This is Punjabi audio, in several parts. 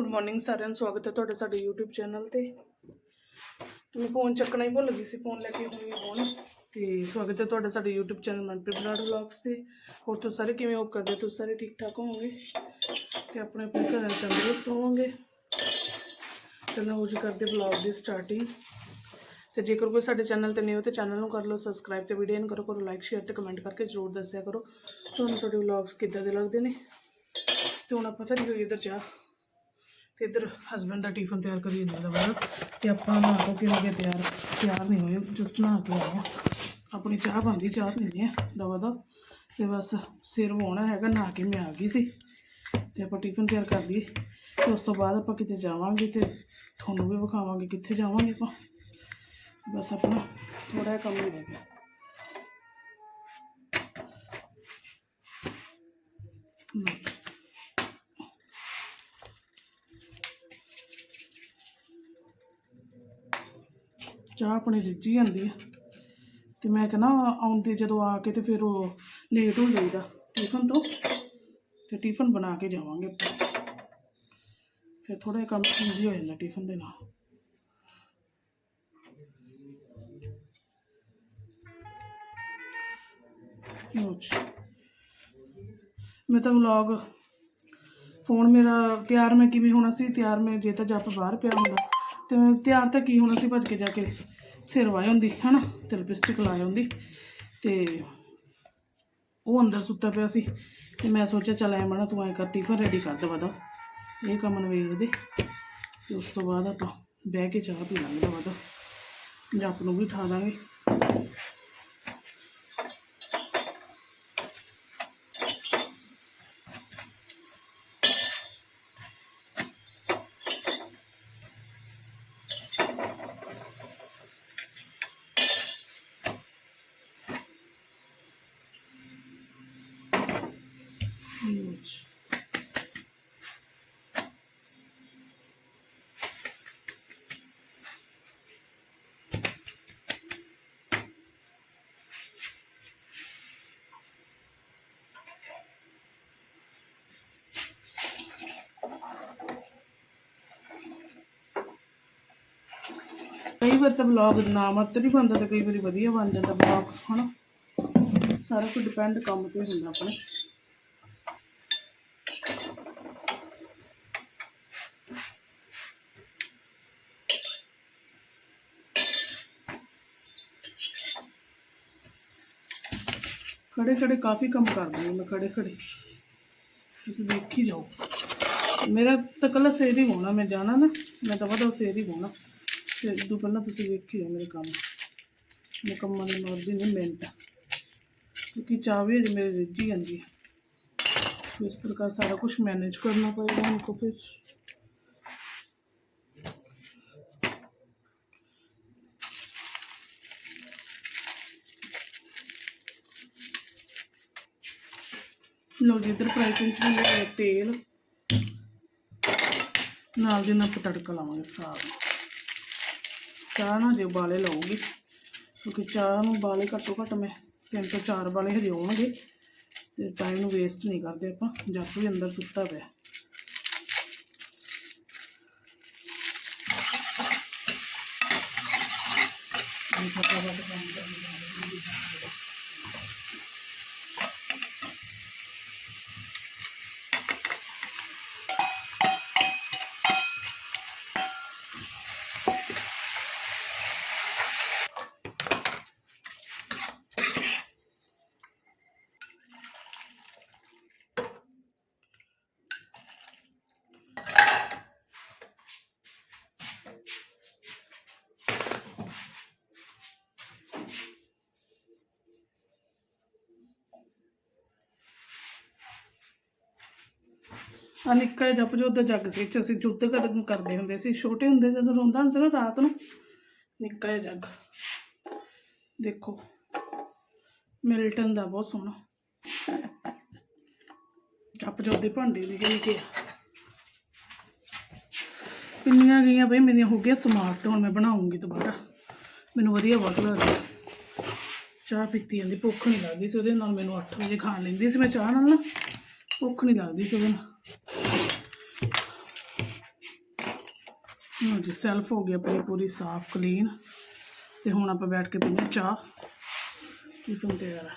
ਗੁੱਡ ਮਾਰਨਿੰਗ ਸਾਰਿਆਂ ਨੂੰ ਸਵਾਗਤ ਹੈ ਤੁਹਾਡਾ ਸਾਡੇ YouTube ਚੈਨਲ ਤੇ। ਮੈਂ ਫੋਨ ਚੱਕਣਾ ਹੀ ਭੁੱਲ ਗਈ ਸੀ ਫੋਨ ਲੈ ਕੇ ਹੋਈ ਫੋਨ ਤੇ ਸਵਾਗਤ ਹੈ ਤੁਹਾਡਾ ਸਾਡੇ YouTube channel Manpreet Brar vlogs ਤੇ। ਹੋਰ ਤੁਸੀਂ ਸਾਰੇ ਕਿਵੇਂ ਹੋ? ਕਰਦੇ ਤੁਸੀਂ ਸਾਰੇ ਠੀਕ ਠਾਕ ਹੋਵੋਗੇ? ਤੇ ਆਪਣੇ ਆਪਣੇ ਘਰਾਂ 'ਚ ਤੰਦਰੁਸਤ ਹੋਵੋਗੇ? ਚਲੋ ਹੋ ਜੀ ਕਰਦੇ ਵਲੌਗ ਦੀ ਸਟਾਰਟਿੰਗ ਤੇ ਜੇਕਰ ਕੋਈ ਸਾਡੇ ਚੈਨਲ ਤੇ ਨਹੀਂ ਹੋ ਤੇ ਚੈਨਲ ਨੂੰ ਕਰ ਲਓ ਸਬਸਕ੍ਰਾਈਬ ਤੇ ਵੀਡੀਓ ਨੂੰ ਕਰੋ ਕਰੋ ਲਾਈਕ ਸ਼ੇਅਰ ਤੇ ਕਮੈਂਟ ਕਰਕੇ ਜ਼ਰੂਰ ਦੱਸਿਆ ਕਰੋ। ਤੁਹਾਨੂੰ ਸਾਡੇ ਵਲੌਗਸ ਕਿੱਦਾਂ ਦੇ ਲੱਗਦੇ ਨੇ? ਤੇ ਹੁਣ ਆਪਾਂ ਧਰੀ ਹੋਈ ਇੱਧਰ ਚਾਹ। ਤੇ ਇੱਧਰ ਹਸਬੰਡ ਦਾ ਟਿਫਨ ਤਿਆਰ ਕਰੀ ਜਾਂਦਾ ਵਾ ਤੇ ਆਪਾਂ ਨਹਾ ਧੋ ਕੇ ਹੋ ਗਏ ਤਿਆਰ ਤਿਆਰ ਨਹੀਂ ਹੋਏ ਜਸਟ ਨਹਾ ਕੇ ਆਏ ਆਪਣੀ ਚਾਹ ਬਣਦੀ ਚਾਹ ਪੀਂਦੇ ਆ, ਦਵਾ ਦਾ। ਤੇ ਬਸ ਸਿਰ ਵਾਉਣਾ ਹੈਗਾ, ਨਹਾ ਕੇ ਮੈਂ ਆ ਗਈ ਸੀ। ਤੇ ਆਪਾਂ ਟਿਫਨ ਤਿਆਰ ਕਰ ਲਈਏ। ਤੇ ਉਸ ਤੋਂ ਬਾਅਦ ਆਪਾਂ ਕਿਤੇ ਜਾਵਾਂਗੇ ਤੇ ਤੁਹਾਨੂੰ ਵੀ ਵਿਖਾਵਾਂਗੇ ਕਿੱਥੇ ਜਾਵਾਂਗੇ ਆਪਾਂ। ਬਸ ਆਪਣਾ ਥੋੜਾ ਜਿਹਾ ਕੰਮ ਹੀ ਰਹਿ ਗਿਆ। ਚਾਹ ਆਪਣੀ ਰਿੱਝੀ ਜਾਂਦੀ ਹੈ ਤੇ ਮੈਂ ਕਹਿੰਦਾ ਆਉਂਦੇ ਜਦੋਂ ਆ ਕੇ ਤੇ ਫਿਰ ਉਹ ਲੇਟ ਹੋ ਜਾਈਦਾ ਟਿਫਨ ਤੋਂ। ਤੇ ਟਿਫਨ ਬਣਾ ਕੇ ਜਾਵਾਂਗੇ ਆਪਾਂ। ਫਿਰ ਥੋੜਾ ਜਿਹਾ ਕੰਮ ਈਜ਼ੀ ਹੋ ਜਾਂਦਾ ਟਿਫਨ ਦੇ ਨਾਲ। ਮੈਂ ਤਾਂ ਵਲੌਗ ਫੋਨ ਮੇਰਾ ਤਿਆਰ ਮੈਂ ਕਿਵੇਂ ਹੋਣਾ ਸੀ? ਤਿਆਰ ਮੈਂ ਜੇ ਤਾਂ ਜੱਪ ਬਾਹਰ ਪਿਆ ਹੁੰਦਾ। ਤੇ ਮੈਂ ਤਿਆਰ ਤਾਂ ਕੀ ਹੋਣਾ ਸੀ, ਭੱਜ ਕੇ ਜਾ ਕੇ ਸਿਰ ਵਾਏ ਹੁੰਦੀ ਹਨਾ? ਤੇ ਲਿਪਸਟਿਕ ਲਾਏ ਹੁੰਦੀ ਤੇ ਉਹ ਅੰਦਰ ਸੁੱਤਾ ਪਿਆ ਸੀ। ਤੇ ਮੈਂ ਸੋਚਿਆ, ਚੱਲ ਐ ਮਣਾ ਤੂੰ ਐ ਕਰ ਟਿਫਨ ਰੈਡੀ ਕਰ ਦਵਾ ਦਾ ਇਹ ਕੰਮ ਨਵੇੜ ਦੇ। ਤੇ ਉਸ ਤੋਂ ਬਾਅਦ ਆਪਾਂ ਬਹਿ ਕੇ ਚਾਹ ਪੀ ਲਾਂਗੇ ਦਵਾ ਦਾ ਜੱਪ ਨੂੰ ਵੀ ਠਾ ਦਾਂਗੇ ਲਓ ਜੀ। ਕਈ ਵਾਰ ਤਾਂ ਵਲੌਗ ਨਾ ਮਾਤਰ ਹੀ ਬਣਦਾ ਤੇ ਕਈ ਵਾਰੀ ਵਧੀਆ ਬਣ ਜਾਂਦਾ ਵਲੌਗ ਹਨਾ? ਸਾਰਾ ਕੁਝ ਡਿਪੈਂਡ ਕੰਮ ਤੇ ਹੁੰਦਾ ਆਪਣੇ। ਖੜੇ ਖੜੇ ਕਾਫੀ ਕੰਮ ਕਰਦੀ ਹਾਂ ਮੈਂ, ਖੜੇ ਖੜੇ। ਤੁਸੀਂ ਦੇਖੀ ਜਾਓ। ਮੇਰਾ ਤਾਂ ਕੱਲਾ ਸੇਰ ਹੀ ਹੋਣਾ, ਮੈਂ ਜਾਣਾ ਨਾ, ਮੈਂ ਤਾਂ ਵਧੋ ਸੇਰ ਹੀ ਹੋਣਾ। ਤੇ ਇਦੋਂ ਪਹਿਲਾਂ ਤੁਸੀਂ ਵੇਖ ਹੀ ਜਾਓ ਮੇਰੇ ਕੰਮ ਮੁਕੰਮਲ ਦੀ ਮਰਦੀ ਨਹੀਂ ਮਿੰਟ ਕਿਉਂਕਿ ਚਾਹ ਵੀ ਅਜੇ ਮੇਰੇ ਰਿੱਝੀ ਜਾਂਦੀ ਹੈ तो इस प्रकार सारा कुछ मैनेज करना पड़ेगा हमको फिर ਲੋ ਜੀ ਇੱਧਰ ਫਰਾਈ ਪੈਨ 'ਚ ਵੀ ਲਿਆ ਤੇਲ ਨਾਲ ਦੀ ਨਾਲ ਚਾਹ ਨਾ ਜੇ ਉਬਾਲੇ ਲਾਉਗੀ ਕਿਉਂਕਿ ਚਾਹ ਨੂੰ ਉਬਾਲੇ ਘੱਟੋ ਘੱਟ ਮੈਂ ਤਿੰਨ ਤੋਂ ਚਾਰ ਵਾਲੇ ਹਜੇ ਆਉਣਗੇ ਤੇ ਟਾਈਮ ਨੂੰ ਵੇਸਟ ਨਹੀਂ ਕਰਦੇ ਆਪਾਂ ਜੱਪ ਵੀ ਅੰਦਰ ਸੁੱਤਾ ਪਿਆ। ਇਹ ਫਟਾਫਟ ਕੰਮ ਕਰਾਂਗੇ ਆ ਨਿੱਕਾ ਜਿਹਾ ਜਪ ਜੋਤ ਦਾ ਜੱਗ ਸੀ ਚ ਅਸੀਂ ਯੁੱਧ ਕਰ- ਕਰਦੇ ਹੁੰਦੇ ਸੀ, ਛੋਟੇ ਹੁੰਦੇ ਜਦੋਂ ਰੋਂਦਾ ਹੁੰਦਾ ਸੀ ਨਾ ਰਾਤ ਨੂੰ, ਨਿੱਕਾ ਜਿਹਾ ਜੱਗ। ਦੇਖੋ, ਮਿਲਟਨ ਦਾ ਬਹੁਤ ਸੋਹਣਾ। ਜਪ ਜੋਤ ਦੇ ਭਾਂਡੇ ਵੀ ਨਿੱਕੇ ਪਿੰਨੀਆਂ ਗਈਆਂ ਬਈ, ਮੇਰੀਆਂ ਹੋ ਗਈਆਂ ਸਮਾਰਟ ਹੁਣ ਮੈਂ ਬਣਾਉਂਗੀ ਦੁਬਾਰਾ। ਮੈਨੂੰ ਵਧੀਆ ਬਹੁਤ ਲੱਗਦਾ ਚਾਹ ਪੀਤੀ ਜਾਂਦੀ, ਭੁੱਖ ਨਹੀਂ ਲੱਗਦੀ ਸੀ ਉਹਦੇ ਨਾਲ, ਮੈਨੂੰ 8 ਵਜੇ ਖਾਣ ਲੈਂਦੀ ਸੀ ਮੈਂ ਚਾਹ ਨਾਲ ਨਾ। ਭੁੱਖ ਨਹੀਂ ਲੱਗਦੀ ਸੀ ਉਹਦੇ ਜੀ ਸੈਲਫ ਹੋ ਗਈ ਆਪਣੀ ਪੂਰੀ ਸਾਫ਼ ਕਲੀਨ ਤੇ ਹੁਣ ਆਪਾਂ ਬੈਠ ਕੇ ਪੀਂਦੇ ਹਾਂ ਚਾਹ। ਟਿਫਨ ਤਿਆਰ ਆ।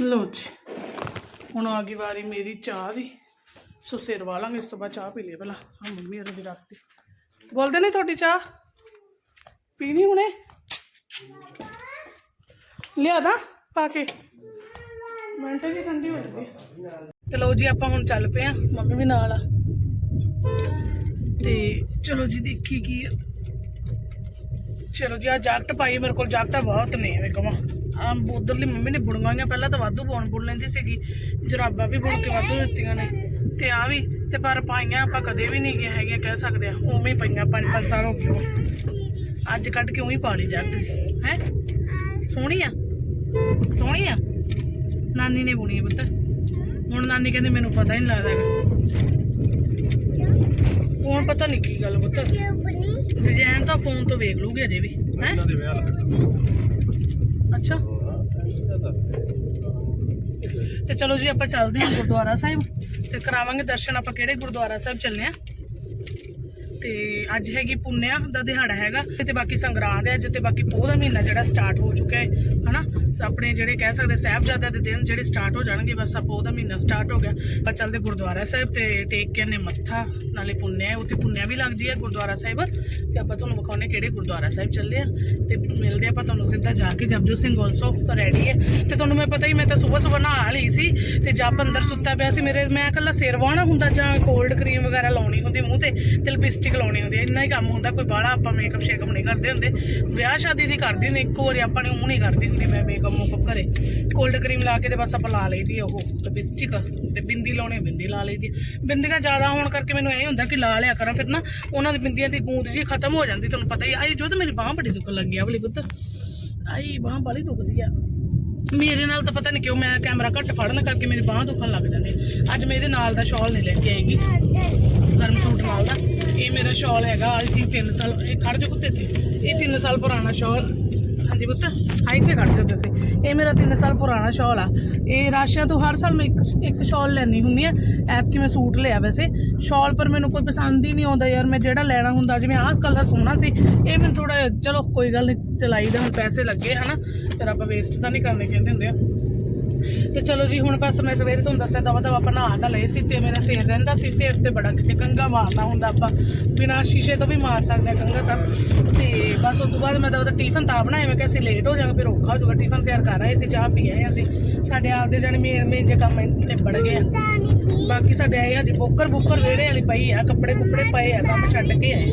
ਲਓ ਹੁਣ ਆ ਗਈ ਵਾਰੀ ਮੇਰੀ ਚਾਹ ਦੀ। ਸੋ ਸਿਰ ਵਾਲਾਂਗੇ, ਇਸ ਤੋਂ ਬਾਅਦ ਚਾਹ ਪੀ ਲਈ ਭਲਾ ਆ ਮੰਮੀ ਉਹਦੀ ਰੱਖਤੀ। ਬੋਲਦੇ ਨਹੀਂ ਤੁਹਾਡੀ ਚਾਹ? ਪੀਣੀ ਹੁਣੇ? ਲਿਆ ਦਾਂ, ਪਾ ਕੇ। ਮਿੰਟ ਜੀ, ਠੰਡੀ ਹੋ ਜਾਂਦੀ ਚਲੋ ਜੀ, ਆਪਾਂ ਹੁਣ ਚੱਲ ਪਏ ਆ ਮੰਮੀ ਵੀ ਨਾਲ ਆ। ਤੇ ਚਲੋ ਜੀ, ਦੇਖੀ ਕੀ ਚਲੋ ਜੀ ਆ ਜਾਕਟ ਪਾਈ ਮੇਰੇ ਕੋਲ ਜਾਕਟਾਂ ਬਹੁਤ ਨੇ ਐਵੇਂ ਕਵਾਂ ਉਧਰਲੀ ਮੰਮੀ ਨੇ ਬੁਣਵਾਈਆਂ ਪਹਿਲਾਂ ਤਾਂ ਵਾਧੂ ਪਾਉਣ ਬੁਣ ਲੈਂਦੀ ਸੀਗੀ। ਜਰਾਬਾਂ ਵੀ ਬੁਣ ਕੇ ਵਾਧੂ ਦਿੱਤੀਆਂ ਨੇ। ਤੇ ਆ ਵੀ ਤੇ ਪਰ ਪਾਈਆਂ ਆਪਾਂ ਕਦੇ ਵੀ ਨਹੀਂ ਗਏ ਹੈਗੇ ਕਹਿ ਸਕਦੇ ਆ ਉਵੇਂ ਹੀ ਪਈਆਂ ਪੰਜ ਪੰਜ ਸਾਲ ਹੋ ਗਏ ਉਹ। ਅੱਜ ਕੱਢ ਕੇ ਉਵੇਂ ਹੀ ਪਾ ਲਈ ਜਾਕਟ ਹੈ? ਸੋਹਣੀ ਆ? ਸੋਹਣੀ ਆ? ਨਾਨੀ ਨੇ ਬੁਣੀ ਪੁੱਤ। ਹੁਣ ਨਾਨੀ ਕਹਿੰਦੀ ਮੈਨੂੰ ਪਤਾ ਹੀ ਨਹੀਂ ਲੱਗਦਾ ਹੁਣ ਪਤਾ ਨਹੀਂ ਕੀ ਗੱਲ ਪੁੱਤ। ਡਿਜ਼ਾਈਨ ਤਾਂ ਫੋਨ ਤੋਂ ਵੇਖ ਲੂਗੇ ਅਜੇ ਵੀ। ਹੈ? ਅੱਛਾ। ਤੇ ਚਲੋ ਜੀ ਆਪਾਂ ਚੱਲਦੇ ਹਾਂ ਗੁਰਦੁਆਰਾ ਸਾਹਿਬ ਤੇ ਕਰਾਵਾਂਗੇ ਦਰਸ਼ਨ ਆਪਾਂ ਕਿਹੜੇ ਗੁਰਦੁਆਰਾ ਸਾਹਿਬ ਚੱਲਨੇ ਆ ਤੇ ਅੱਜ ਹੈਗੀ ਪੁੰਨਿਆ ਦਾ ਦਿਹਾੜਾ ਹੈਗਾ ਤੇ ਬਾਕੀ ਸੰਗਰਾਂਦ ਹੈ ਅੱਜ ਤੇ ਬਾਕੀ ਪੋਹ ਦਾ ਮਹੀਨਾ ਜਿਹੜਾ ਸਟਾਰਟ ਹੋ ਚੁੱਕਾ ਹੈ ਹਨਾ? ਆਪਣੇ ਜਿਹੜੇ ਕਹਿ ਸਕਦੇ ਸਾਹਿਬਜ਼ਾਦਿਆਂ ਦੇ ਦਿਨ ਜਿਹੜੇ ਸਟਾਰਟ ਹੋ ਜਾਣਗੇ ਬਸ ਆ ਪੋਹ ਦਾ ਮਹੀਨਾ ਸਟਾਰਟ ਹੋ ਗਿਆ। ਪਰ ਚੱਲਦੇ ਗੁਰਦੁਆਰਾ ਸਾਹਿਬ ਤੇ ਟੇਕ ਕੇ ਨੇ ਮੱਥਾ ਨਾਲੇ ਪੁੰਨਿਆ ਹੈ, ਉੱਥੇ ਪੁੰਨਿਆ ਵੀ ਲੱਗਦੀ ਹੈ ਗੁਰਦੁਆਰਾ ਸਾਹਿਬ। ਤੇ ਆਪਾਂ ਤੁਹਾਨੂੰ ਵਿਖਾਉਣੇ ਕਿਹੜੇ ਗੁਰਦੁਆਰਾ ਸਾਹਿਬ ਚੱਲੇ ਆ। ਤੇ ਮਿਲਦੇ ਆਪਾਂ ਤੁਹਾਨੂੰ ਸਿੱਧਾ ਜਾ ਕੇ ਜਪਜੋਤ ਸਿੰਘ ਆਲਸੋ ਤਾਂ ਰੈਡੀ ਹੈ। ਤੇ ਤੁਹਾਨੂੰ ਮੈਂ ਪਤਾ ਹੀ ਮੈਂ ਤਾਂ ਸਵੇਰ ਸਵੇਰ ਨਹਾ ਲਈ ਸੀ ਤੇ ਜਪ ਅੰਦਰ ਸੁੱਤਾ ਪਿਆ ਸੀ। ਮੇਰੇ ਮੈਂ ਇਕੱਲਾ ਸਿਰ ਵਾਹਣਾ ਹੁੰਦਾ ਜਾਂ ਕੋਲਡ ਕਰੀਮ ਵਗੈਰਾ ਲਾਉਣੀ ਹੁੰਦੀ ਮੂੰਹ ਤੇ ਤੇ ਲਿਪਸਟਿਕ ਲਾਉਣੀ ਹੁੰਦੀ ਇੰਨਾ ਹੀ ਕੰਮ ਹੁੰਦਾ, ਕੋਈ ਬਾਹਲਾ ਆਪਾਂ ਮੇਕਅਪ ਸ਼ੇਕਅਪ ਨਹੀਂ ਕਰਦੇ ਹੁੰਦੇ। ਵਿਆਹ ਸ਼ਾਦੀ ਦੀ ਕਰਦੀ ਹੁੰਦੀ, ਇੱਕ ਵਾਰੀ ਆਪਾਂ ਨੇ ਉਹ ਨਹੀਂ ਕਰਦੀ ਹੁੰਦੀ, ਮੈਂ ਮੇਕਅਪ ਮੂਕਅਪ ਘਰੇ। ਕੋਲਡ ਕਰੀਮ ਲਾ ਕੇ ਤੇ ਬਸ ਆਪਾਂ ਲਾ ਲਈਦੀ ਉਹ ਲਿਪਸਟਿਕ ਤੇ ਬਿੰਦੀ ਲਾਉਣੀ, ਬਿੰਦੀ ਲਾ ਲਈਦੀ ਆ। ਬਿੰਦੀਆਂ ਜ਼ਿਆਦਾ ਹੋਣ ਕਰਕੇ ਮੈਨੂੰ ਇਹ ਹੁੰਦਾ ਕਿ ਲਾ ਲਿਆ ਕਰਾਂ, ਫਿਰ ਨਾ ਉਹਨਾਂ ਦੀ ਬਿੰਦੀਆਂ ਦੀ ਗੂੰਦ ਜੀ ਖਤਮ ਹੋ ਜਾਂਦੀ, ਤੁਹਾਨੂੰ ਪਤਾ ਹੀ ਆਈ ਜੋ ਤੇ ਮੇਰੀ ਬਾਹ ਬੜੀ ਦੁੱਖ ਲੱਗੀ ਆ ਬਲੀ ਪੁੱਤ। ਆਈ, ਬਾਹ ਬੜੀ ਦੁਖਦੀ ਆ। ਮੇਰੇ ਨਾਲ ਤਾਂ ਪਤਾ ਨਹੀਂ ਕਿਉਂ ਮੈਂ ਕੈਮਰਾ ਘੱਟ ਫੜਨ ਕਰਕੇ ਮੇਰੀ ਬਾਹ ਦੁਖਣ ਲੱਗ ਜਾਂਦੀ ਅੱਜ ਮੈਂ ਇਹਦੇ ਨਾਲ ਦਾ ਸ਼ਾਲ ਨਹੀਂ ਲੈ ਕੇ ਆਏਗੀ। ਗਰਮ ਸੂਟ ਨਾਲ ਦਾ। ਇਹ ਮੇਰਾ ਸ਼ਾਲ ਹੈਗਾ ਆਈ ਥਿੰਕ 3 ਸਾਲ, ਇਹ ਖੜ ਜਾ ਕੁੱਤੇ ਤੇ ਇਹ 3 ਸਾਲ ਪੁਰਾਣਾ ਸ਼ਾਲ। ਹਾਂਜੀ ਪੁੱਤ ਆਈ ਤੇ ਖੜ ਜਾ ਤੁਸੀਂ। ਇਹ ਮੇਰਾ 3 ਸਾਲ ਪੁਰਾਣਾ ਸ਼ਾਲ ਆ। ਇਹ ਰਾਸ਼ੀਆਂ ਤੋਂ ਹਰ ਸਾਲ ਮੈਂ ਇੱਕ ਇੱਕ ਸ਼ਾਲ ਲੈਣੀ ਹੁੰਦੀ ਆ। ਐਪ ਕਿ ਮੈਂ ਸੂਟ ਲਿਆ ਵੈਸੇ। ਸ਼ਾਲ ਪਰ ਮੈਨੂੰ ਕੋਈ ਪਸੰਦ ਹੀ ਨਹੀਂ ਆਉਂਦਾ ਯਾਰ। ਮੈਂ ਜਿਹੜਾ ਲੈਣਾ ਹੁੰਦਾ, ਜਿਵੇਂ ਆਹ ਕਲਰ ਸੋਹਣਾ ਸੀ, ਇਹ ਮੈਨੂੰ ਥੋੜਾ ਚਲੋ ਕੋਈ ਗੱਲ ਨਹੀਂ ਚਲਾਈਦਾ ਹੁਣ ਪੈਸੇ ਲੱਗੇ ਹਨਾ। ਫਿਰ ਆਪਾਂ ਵੇਸਟ ਤਾਂ ਨਹੀਂ ਕਰਨੇ, ਕਹਿੰਦੇ ਹੁੰਦੇ ਆ। ਤੇ ਚਲੋ ਜੀ, ਹੁਣ ਬਸ ਮੈਂ ਸਵੇਰੇ ਤੁਹਾਨੂੰ ਦੱਸਿਆ, ਦਵਾ ਦਵਾ ਬਣਾ ਤਾਂ ਲਏ ਸੀ ਤੇ ਮੇਰਾ ਸਿਰ ਰਹਿੰਦਾ ਸੀ, ਸਿਰ ਤੇ ਬੜਾ ਕਿਤੇ ਕੰਗਾ ਮਾਰਨਾ ਹੁੰਦਾ ਆਪਾਂ। ਬਿਨਾਂ ਸ਼ੀਸ਼ੇ ਤੋਂ ਵੀ ਮਾਰ ਸਕਦੇ ਆ ਕੰਗਾ ਤਾਂ। ਤੇ ਬਸ ਉਸ ਤੋਂ ਬਾਅਦ ਮੈਂ ਦਵਾ ਦਾ ਟਿਫਨ ਤਾਂ ਬਣਾਇਆ, ਮੈਂ ਕਿਹਾ ਅਸੀਂ ਲੇਟ ਹੋ ਜਾਵਾਂਗੇ, ਫਿਰ ਔਖਾ ਹੋ ਜਾਊਗਾ, ਟਿਫਨ ਤਿਆਰ ਕਰ ਰਹੇ ਸੀ, ਚਾਹ ਪੀ ਆਏ ਅਸੀਂ। ਸਾਡੇ ਆਪਦੇ ਜਾਣੇ ਮੇਨ ਮੇਨ ਜੇ ਕੰਮ ਤੇ ਬੜ ਗਏ ਆ। ਬਾਕੀ ਸਾਡੇ ਆਏ ਅੱਜ ਬੁੱਕਰ ਬੁੱਕਰ ਵਿਹੜੇ ਵਾਲੀ ਪਈ ਆ ਕੱਪੜੇ ਕੁੱਪੜੇ ਪਏ ਆ, ਕੰਮ ਛੱਡ ਕੇ ਆਏ।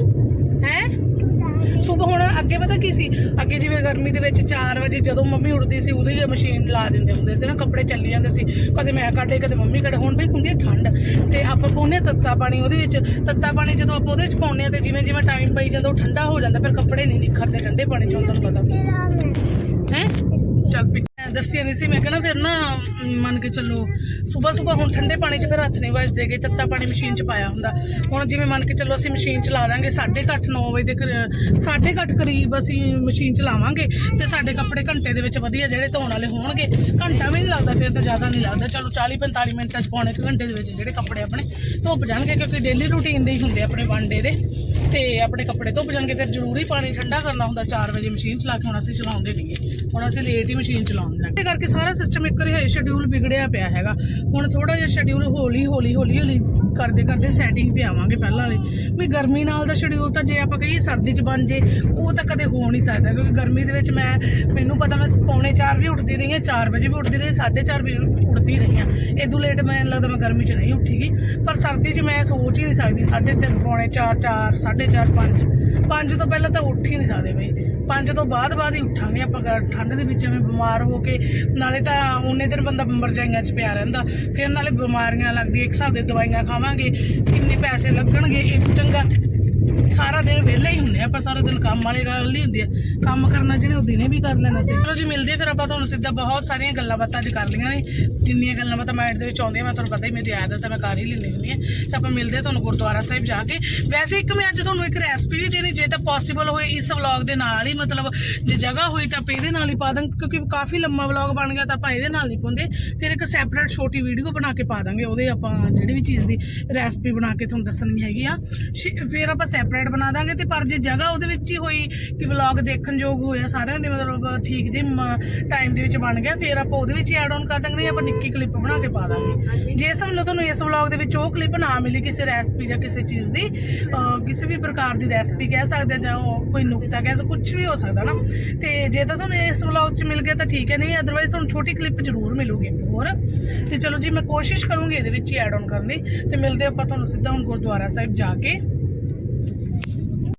ਹੈ? ਸੁਬਹ ਹੁਣ ਅੱਗੇ ਪਤਾ ਕੀ ਸੀ? ਅੱਗੇ ਜਿਵੇਂ ਗਰਮੀ ਦੇ ਵਿੱਚ 4 ਵਜੇ ਜਦੋਂ ਮੰਮੀ ਉੱਠਦੀ ਸੀ, ਉਦੋਂ ਹੀ ਮਸ਼ੀਨ ਲਾ ਦਿੰਦੇ ਹੁੰਦੇ ਸੀ ਨਾ, ਕੱਪੜੇ ਚੱਲੀ ਜਾਂਦੇ ਸੀ। ਕਦੇ ਮੈਂ ਕੱਢੇ, ਕਦੇ ਮੰਮੀ ਕੱਢੇ। ਹੁਣ ਵੀ ਹੁੰਦੀ ਹੈ ਠੰਡ ਤੇ ਆਪਾਂ ਪਾਉਂਦੇ ਹਾਂ ਤੱਤਾ ਪਾਣੀ ਉਹਦੇ ਵਿੱਚ। ਤੱਤਾ ਪਾਣੀ ਜਦੋਂ ਆਪਾਂ ਉਹਦੇ ਵਿੱਚ ਪਾਉਂਦੇ ਆ ਤੇ ਜਿਵੇਂ ਜਿਵੇਂ ਟਾਈਮ ਪਈ ਜਾਂਦਾ ਉਹ ਠੰਡਾ ਹੋ ਜਾਂਦਾ, ਫਿਰ ਕੱਪੜੇ ਨਹੀਂ ਨਿਖਰਦੇ ਠੰਡੇ ਪਾਣੀ ਚ, ਤੁਹਾਨੂੰ ਪਤਾ। ਹੈ? ਚੱਲ ਦੱਸਿਆ ਨਹੀਂ ਸੀ। ਮੈਂ ਕਹਿੰਦਾ ਫਿਰ ਨਾ ਮੰਨ ਕੇ ਚੱਲੋ, ਸਵੇਰ ਸਵੇਰ ਹੁਣ ਠੰਡੇ ਪਾਣੀ 'ਚ ਫਿਰ ਹੱਥ ਨਹੀਂ ਵੱਜਦੇ ਗਏ, ਤੱਤਾ ਪਾਣੀ ਮਸ਼ੀਨ 'ਚ ਪਾਇਆ ਹੁੰਦਾ। ਹੁਣ ਜਿਵੇਂ ਮੰਨ ਕੇ ਚੱਲੋ, ਅਸੀਂ ਮਸ਼ੀਨ 'ਚ ਲਾ ਦਾਂਗੇ 8:30 9 ਵਜੇ ਦੇ ਕਰੀ- ਸਾਢੇ ਕੁ ਅੱਠ ਕਰੀਬ ਅਸੀਂ ਮਸ਼ੀਨ 'ਚ ਲਾਵਾਂਗੇ ਤੇ ਸਾਡੇ ਕੱਪੜੇ ਘੰਟੇ ਦੇ ਵਿੱਚ ਵਧੀਆ ਜਿਹੜੇ ਧੋਣ ਵਾਲੇ ਹੋਣਗੇ। ਘੰਟਾ ਵੀ ਨਹੀਂ ਲੱਗਦਾ ਫਿਰ ਤਾਂ ਜ਼ਿਆਦਾ ਨਹੀਂ ਲੱਗਦਾ। ਚਲੋ 40 45 ਮਿੰਟਾਂ 'ਚ ਪੌਣੇ ਕੁ ਘੰਟੇ ਦੇ ਵਿੱਚ ਜਿਹੜੇ ਕੱਪੜੇ ਆਪਣੇ ਧੁੱਪ ਜਾਣਗੇ, ਕਿਉਂਕਿ ਡੇਲੀ ਰੂਟੀਨ ਦੇ ਹੀ ਹੁੰਦੇ ਆਪਣੇ ਵਨ ਡੇ ਦੇ। ਤੇ ਆਪਣੇ ਕੱਪੜੇ ਧੁੱਪ ਜਾਣਗੇ, ਫਿਰ ਜ਼ਰੂਰੀ ਪਾਣੀ ਠੰਡਾ ਕਰਨਾ ਹੁੰਦਾ 4 ਵਜੇ ਮਸ਼ੀਨ ਚਲਾ ਕੇ ਹੁਣ ਅਸੀਂ ਚਲਾਉਂਦੇ ਨਹੀਂਗੇ। ਹੁਣ ਅਸੀਂ ਲੇਟ ਹੀ ਮਸ਼ੀਨ ਚਲਾਉਂਦੇ ਹਾਂ ਕਰਕੇ ਸਾਰਾ ਸਿਸਟਮ ਇੱਕ ਵਾਰੀ ਸ਼ਡਿਊਲ ਵਿਗੜਿਆ ਪਿਆ ਹੈਗਾ। ਹੁਣ ਥੋੜਾ ਜਿਹਾ ਸ਼ਡਿਊਲ ਹੌਲੀ ਹੌਲੀ ਹੌਲੀ ਹੌਲੀ ਕਰਦੇ ਕਰਦੇ ਸੈਟਿੰਗ ਤੇ ਆਵਾਂਗੇ ਪਹਿਲਾਂ ਵਾਲੀ। ਵੀ ਗਰਮੀ ਨਾਲ ਦਾ ਸ਼ਡਿਊਲ ਤਾਂ ਜੇ ਆਪਾਂ ਕਹੀਏ ਸਰਦੀ 'ਚ ਬਣ ਜੇ, ਉਹ ਤਾਂ ਕਦੇ ਹੋ ਨਹੀਂ ਸਕਦਾ, ਕਿਉਂਕਿ ਗਰਮੀ ਦੇ ਵਿੱਚ ਮੈਂ ਮੈਨੂੰ ਪਤਾ ਮੈਂ ਪੌਣੇ 4 ਵੀ ਉੱਠਦੀ ਰਹੀ ਹਾਂ 4 ਵਜੇ ਵੀ ਉੱਠਦੀ ਰਹੀ 4:30 ਵਜੇ ਉੱਠਦੀ ਰਹੀ ਹਾਂ। ਇਦੋਂ ਲੇਟ ਮੈਨੂੰ ਲੱਗਦਾ ਮੈਂ ਗਰਮੀ 'ਚ ਨਹੀਂ ਉੱਠੀਗੀ ਪਰ ਸਰਦੀ 'ਚ ਮੈਂ ਸੋਚ ਹੀ ਨਹੀਂ ਸਕਦੀ 3:30 ਪੌਣੇ 4 4 4:30 5 5 ਤੋਂ ਪਹਿਲਾਂ ਤਾਂ ਉੱਠ ਹੀ ਨਹੀਂ ਸਕਦੇ ਬਈ। 5 ਤੋਂ ਬਾਅਦ ਬਾਅਦ ਹੀ ਉੱਠਾਂਗੇ ਆਪਾਂ ਠੰਡ ਦੇ ਵਿੱਚ ਐਵੇਂ ਬਿਮਾਰ ਹੋ ਕੇ, ਨਾਲੇ ਤਾਂ ਉਹਨੇ ਦਿਨ ਬੰਦਾ ਮਰਜਾਈਆਂ 'ਚ ਪਿਆ ਰਹਿੰਦਾ। ਫਿਰ ਨਾਲੇ ਬਿਮਾਰੀਆਂ ਲੱਗਦੀਆਂ, ਇੱਕ ਹਿਸਾਬ ਦੇ ਦਵਾਈਆਂ ਖਾਵਾਂਗੇ। ਕਿੰਨੇ ਪੈਸੇ ਲੱਗਣਗੇ, ਇਹ ਚੰਗਾ। ਸਾਰਾ ਦਿਨ ਵਿਹਲੇ ਹੀ ਹੁੰਦੇ ਆ, ਆਪਾਂ ਸਾਰਾ ਦਿਨ ਕੰਮ ਵਾਲੇ ਗੱਲ ਹੀ ਹੁੰਦੀ ਆ। ਕੰਮ ਕਰਨਾ ਜਿਹੜੇ ਉਹ ਦਿਨੇ ਵੀ ਕਰ ਲੈਣਾ ਚਲੋ ਜੀ, ਮਿਲਦੇ ਫਿਰ ਆਪਾਂ ਤੁਹਾਨੂੰ ਸਿੱਧਾ ਬਹੁਤ ਸਾਰੀਆਂ ਗੱਲਾਂ ਬਾਤਾਂ ਅੱਜ ਕਰ ਲਈਆਂ ਨੇ। ਜਿੰਨੀਆਂ ਗੱਲਾਂ ਬਾਤਾਂ ਮਾਈਂਡ ਦੇ ਵਿੱਚ ਆਉਂਦੀਆਂ, ਮੈਂ ਤੁਹਾਨੂੰ ਪਤਾ ਹੀ, ਮੇਰੀ ਆਦਤ ਹੈ ਮੈਂ ਕਰ ਹੀ ਲੈਂਦੀ ਹੁੰਦੀ ਆ। ਤੇ ਆਪਾਂ ਮਿਲਦੇ ਆ ਤੁਹਾਨੂੰ ਗੁਰਦੁਆਰਾ ਸਾਹਿਬ ਜਾ ਕੇ। ਵੈਸੇ ਇੱਕ ਮੈਂ ਅੱਜ ਤੁਹਾਨੂੰ ਇੱਕ ਰੈਸਪੀ ਵੀ ਦੇਣੀ, ਜੇ ਤਾਂ ਪੋਸੀਬਲ ਹੋਏ ਇਸ ਵਲੌਗ ਦੇ ਨਾਲ ਹੀ, ਮਤਲਬ ਜੇ ਜਗ੍ਹਾ ਹੋਈ ਤਾਂ ਆਪਾਂ ਇਹਦੇ ਨਾਲ ਹੀ ਪਾ ਦਾਂਗੇ, ਕਿਉਂਕਿ ਕਾਫੀ ਲੰਮਾ ਵਲੌਗ ਬਣ ਗਿਆ ਤਾਂ ਆਪਾਂ ਇਹਦੇ ਨਾਲ ਨਹੀਂ ਪਾਉਂਦੇ। ਫਿਰ ਇੱਕ ਸੈਪਰੇਟ ਛੋਟੀ ਵੀਡੀਓ ਬਣਾ ਕੇ ਪਾ ਦਾਂਗੇ, ਉਹਦੇ ਆਪਾਂ ਜਿਹੜੀ ਵੀ ਚੀਜ਼ ਦੀ ਰੈਸਪੀ ਬਣਾ ਕੇ ਤੁਹਾਨੂੰ ਦੱਸਣੀ ਹੈਗੀ ਆ। ਸ਼ਿ- ਫਿਰ ਆਪਾਂ ਸੈਪਰੇਟ ਬਣਾ ਦਾਂਗੇ ਤੇ ਪਰ ਜੇ ਜਗ੍ਹਾ ਉਹਦੇ ਵਿੱਚ ਹੀ ਹੋਈ ਕਿ ਵਲੌਗ ਦੇਖਣ ਯੋਗ ਹੋਇਆ ਸਾਰਿਆਂ ਦੇ ਮਤਲਬ ਠੀਕ ਜੇ ਟਾਈਮ ਦੇ ਵਿੱਚ ਬਣ ਗਿਆ ਫਿਰ ਆਪਾਂ ਉਹਦੇ ਵਿੱਚ ਐਡ ਆਨ ਕਰ ਦਾਂਗੇ ਆਪਾਂ ਨਿੱਕੀ ਕਲਿੱਪ ਬਣਾ ਕੇ ਪਾ ਦਾਂਗੇ। ਜੇ ਸਮਝ ਲਓ ਤੁਹਾਨੂੰ ਇਸ ਵਲੌਗ ਦੇ ਵਿੱਚ ਉਹ ਕਲਿੱਪ ਨਾ ਮਿਲੀ ਕਿਸੇ ਰੈਸਪੀ ਜਾਂ ਕਿਸੇ ਚੀਜ਼ ਦੀ ਕਿਸੇ ਵੀ ਪ੍ਰਕਾਰ ਦੀ ਰੈਸਪੀ ਕਹਿ ਸਕਦੇ ਜਾਂ ਕੋਈ ਨੁਕਤਾ ਕਹਿ ਸਕਦੇ ਕੁਝ ਵੀ ਹੋ ਸਕਦਾ ਨਾ ਤੇ ਜੇ ਤਾਂ ਤੁਹਾਨੂੰ ਇਸ ਵਲੌਗ 'ਚ ਮਿਲ ਗਿਆ ਤਾਂ ਠੀਕ ਹੈ ਨਹੀਂ ਅਦਰਵਾਈਜ਼ ਤੁਹਾਨੂੰ ਛੋਟੀ ਕਲਿੱਪ ਜ਼ਰੂਰ ਮਿਲੂਗੀ ਹੋਰ। ਤੇ ਚਲੋ ਜੀ ਮੈਂ ਕੋਸ਼ਿਸ਼ ਕਰੂੰਗੀ ਇਹਦੇ ਵਿੱਚ ਹੀ ਐਡ ਆਨ ਕਰਨ ਦੀ ਤੇ ਮਿਲਦੇ ਆਪਾਂ ਤੁਹਾਨੂੰ ਸਿੱਧਾ ਹੁਣ ਗੁਰਦੁਆਰਾ ਸਾਹਿਬ ਜਾ ਕੇ।